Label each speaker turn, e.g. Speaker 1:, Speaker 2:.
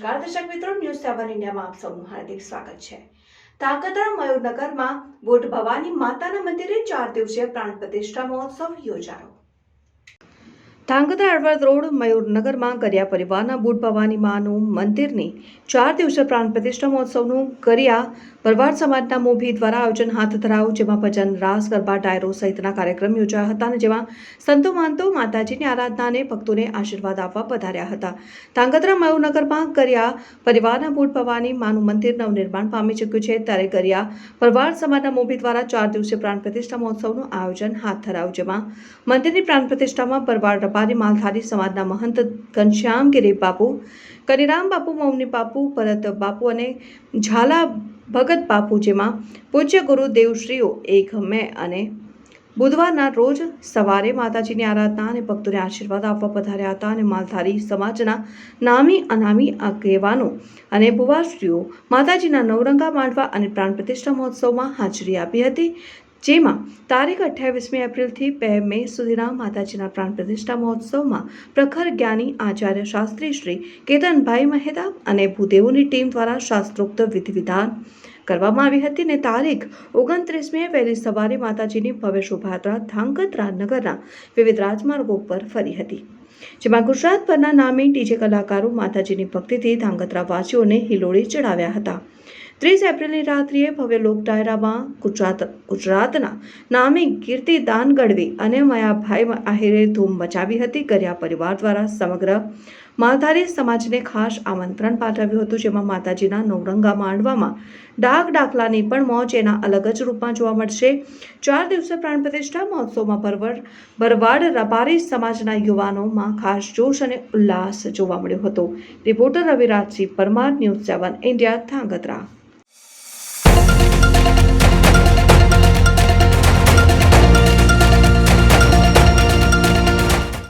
Speaker 1: દર્શક મિત્રો, ન્યૂઝ સેવન ઇન્ડિયામાં આપ સૌનું હાર્દિક સ્વાગત છે. તાકતરા મયુરનગરમાં બોટ ભવાની માતાના મંદિરે ચાર દિવસીય પ્રાણ પ્રતિષ્ઠા મહોત્સવ યોજાયો. ધાંગધ્રા હળવદ રોડ મયુરનગરમાં કર્યા પરિવારના બુટ ભવાની માનું મંદિરની ચાર દિવસે પ્રાણ પ્રતિષ્ઠા મહોત્સવનું કર્યા ભરવાડ સમાજના મોભી દ્વારા આયોજન હાથ ધરાયું, જેમાં ભજન, રાસ, ગરબા, ડાયરો સહિતના કાર્યક્રમ યોજાયા હતા અને જેમાં સંતો માનતો માતાજીની આરાધનાને ભક્તોને આશીર્વાદ આપવા પધાર્યા હતા. ધાંગધ્રા મયુરનગરમાં કર્યા પરિવારના બુટ ભવાની માનું મંદિર નવનિર્માણ પામી ચૂક્યું છે. ત્યારે કર્યા ભરવાડ સમાજના મોભી દ્વારા ચાર દિવસે પ્રાણ પ્રતિષ્ઠા મહોત્સવનું આયોજન હાથ ધરાયું, જેમાં મંદિરની પ્રાણ પ્રતિષ્ઠામાં ભરવાડ રબારી માલધારી સમાજના મહંત ઘનશ્યામ ગિરી બાપુ કનિરામ બાપુ, મૌની બાપુ, ભરત બાપુ અને ઝાલા ભગત બાપુ જેમાં પૂજ્ય ગુરુ એક, મે અને બુધવારના રોજ સવારે માતાજીની આરાધના અને ભક્તોને આશીર્વાદ આપવા પધાર્યા હતા અને માલધારી સમાજના નામી અનામી આગેવાનો અને ભુવાશ્રીઓ માતાજીના નવરંગા માંડવા અને પ્રાણ પ્રતિષ્ઠા મહોત્સવમાં હાજરી આપી હતી. જેમાં તારીખ અઠ્યાવીસમી એપ્રિલથી બે મે સુધીના માતાજીના પ્રાણ પ્રતિષ્ઠા મહોત્સવમાં પ્રખર જ્ઞાની આચાર્ય શાસ્ત્રી શ્રી કેતનભાઈ મહેતા અને ભૂદેવોની ટીમ દ્વારા શાસ્ત્રોક્ત વિધિ વિધાન કરવામાં આવી હતી ને તારીખ ઓગણત્રીસમીએ વહેલી સવારે માતાજીની ભવ્ય શોભાયાત્રા ધાંગધ્રા નગરના વિવિધ રાજમાર્ગો પર ફરી હતી. જેમાં ગુજરાતભરના નામી ડીજે કલાકારો માતાજીની ભક્તિથી ધાંગધ્રા વાસીઓને હિલોળી ચડાવ્યા હતા. ત્રીસ એપ્રિલની રાત્રિએ ભવ્ય લોક ડાયરામાં ગુજરાત ગુજરાતના નામી કીર્તિદાન ગઢવી અને મયાભાઈ આહિરે ધૂમ મચાવી હતી. કર્યા પરિવાર દ્વારા સમગ્ર માલધારી સમાજને ખાસ આમંત્રણ પાઠવ્યું હતું, જેમાં માતાજીના નવરંગા માંડવામાં ડાક ડાકલાની પણ મોજ એના અલગ જ રૂપમાં જોવા મળશે. ચાર દિવસે પ્રાણ પ્રતિષ્ઠા મહોત્સવમાં ભરવડ ભરવાડ રબારી સમાજના યુવાનોમાં ખાસ જોશ અને ઉલ્લાસ જોવા મળ્યો હતો. Reporter Ravirajsinh Parmar, news seven India, Dhrangadhra. Bye.